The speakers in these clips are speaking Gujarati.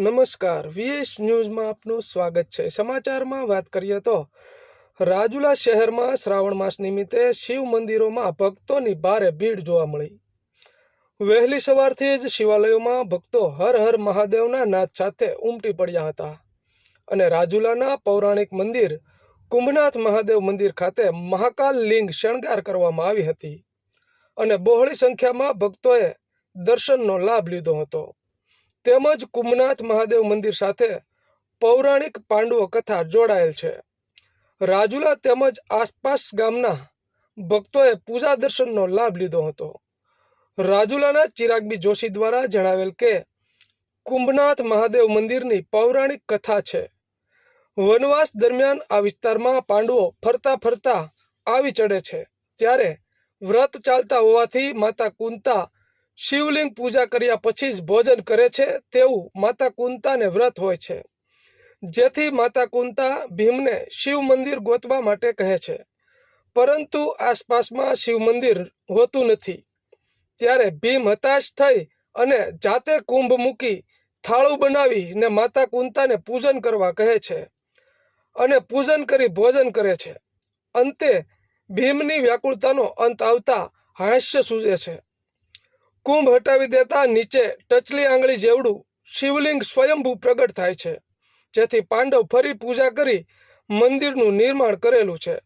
નમસ્કાર. વીએસ ન્યૂઝમાં આપનું સ્વાગત છે. સમાચારમાં વાત કરીએ તો, રાજુલા શહેરમાં શ્રાવણ માસ નિમિત્તે શિવ મંદિરોમાં ભક્તોની ભારે ભીડ જોવા મળી. વહેલી સવારથી જ શિવાલયોમાં ભક્તો હર હર મહાદેવના નાદ સાથે ઉમટી પડ્યા હતા અને રાજુલાના પૌરાણિક મંદિર, કુંભનાથ મહાદેવ મંદિર ખાતે મહાકાલ લિંગ શણગાર કરવામાં આવી હતી અને બહોળી સંખ્યામાં ભક્તોએ દર્શનનો લાભ લીધો હતો. તેમજ કુંભનાથ મહાદેવ મંદિર સાથે પૌરાણિક પાંડવો કથા જોડાયેલ છે. રાજુલા તેમજ આસપાસ ગામના ભક્તોએ પૂજા દર્શનનો લાભ લીધો હતો. રાજુલાના ચિરાગબી જોશી દ્વારા જણાવેલ કે, કુંભનાથ મહાદેવ મંદિરની પૌરાણિક કથા છે. વનવાસ દરમિયાન આ વિસ્તારમાં પાંડવો ફરતા ફરતા આવી ચડે છે. ત્યારે વ્રત ચાલતા હોવાથી માતા કુંતા શિવલિંગ પૂજા કર્યા પછી જ ભોજન કરે છે, તેવું માતા કુંતાને વ્રત હોય છે. જેથી માતા કુંતા ભીમને શિવ મંદિર ગોતવા માટે કહે છે. પરંતુ આસપાસમાં શિવ મંદિર હોતું નથી. ત્યારે ભીમ હતાશ થઈ અને જાતે કુંભ મૂકી થાળું બનાવી ને માતા કુંતાને પૂજન કરવા કહે છે અને પૂજન કરી ભોજન કરે છે. અંતે ભીમની વ્યાકુળતાનો અંત આવતા હાસ્ય સૂજે છે. કુંભ હટાવી દેતા નીચે ટચલી આંગળી જેવડું શિવલિંગ સ્વયંભૂ પ્રગટ થાય છે. જેથી પાંડવ ફરી પૂજા કરી મંદિરનું નિર્માણ કરેલું છે.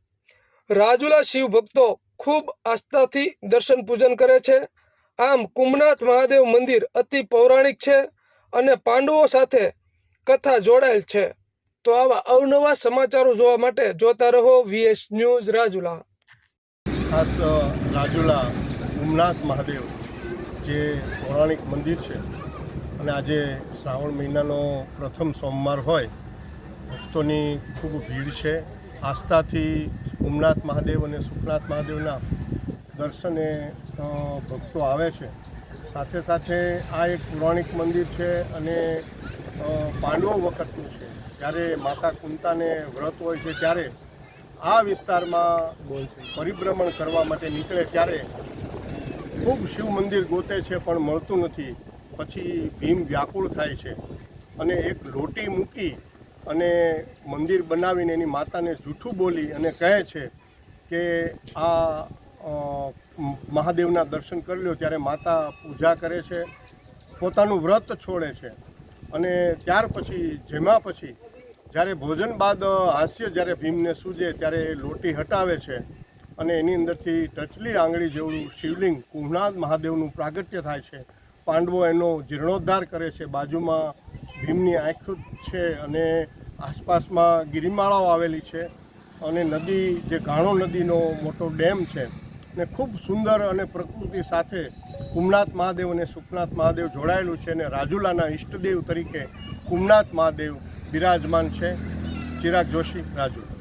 રાજુલા શિવ ભક્તો ખૂબ આસ્થાથી દર્શન પૂજન કરે છે. આમ કુંભનાથ મહાદેવ મંદિર અતિ પૌરાણિક છે અને પાંડવો સાથે કથા જોડાયેલ છે. તો આવા અવનવા સમાચારો જોવા માટે જોતા રહો વીએસ ન્યૂઝ રાજુલા. રાજુલા, કુંભનાથ મહાદેવ. જે પૌરાણિક મંદિર છે અને આજે શ્રાવણ મહિનાનો પ્રથમ સોમવાર હોય, ભક્તોની ખૂબ ભીડ છે. આસ્થાથી ઉમનાથ મહાદેવ અને સુખનાથ મહાદેવના દર્શને ભક્તો આવે છે. સાથે સાથે આ એક પૌરાણિક મંદિર છે અને પાંડવો વખતનું છે. જ્યારે માતા કુંતાને વ્રત હોય છે ત્યારે આ વિસ્તારમાં પરિભ્રમણ કરવા માટે નીકળે ત્યારે ખૂબ શિવ મંદિર ગોતે છે પણ મળતું નથી. પછી ભીમ વ્યાકુળ થાય છે અને એક લોટી મૂકી અને મંદિર બનાવીને એની માતાને જૂઠું બોલી અને કહે છે કે આ મહાદેવના દર્શન કરી લો ત્યારે માતા પૂજા કરે છે, પોતાનું વ્રત છોડે છે. અને ત્યાર પછી, જેમાં પછી જ્યારે ભોજન બાદ હાસ્ય જ્યારે ભીમને સૂજે ત્યારે લોટી હટાવે છે. અને એની અંદરથી ટચલી આંગળી જેવડું શિવલિંગ કુંભનાથ મહાદેવનું પ્રાગટ્ય થાય છે. પાંડવો એનો જીર્ણોદ્ધાર કરે છે. બાજુમાં ભીમની આંખ છે અને આસપાસમાં ગિરિમાળાઓ આવેલી છે અને નદી જે ઘાણો નદીનો મોટો ડેમ છે ને ખૂબ સુંદર અને પ્રકૃતિ સાથે કુમનાથ મહાદેવ અને સુખનાથ મહાદેવ જોડાયેલું છે અને રાજુલાના ઈષ્ટદેવ તરીકે કુમનાથ મહાદેવ બિરાજમાન છે. ચિરાગ જોશી, રાજુ.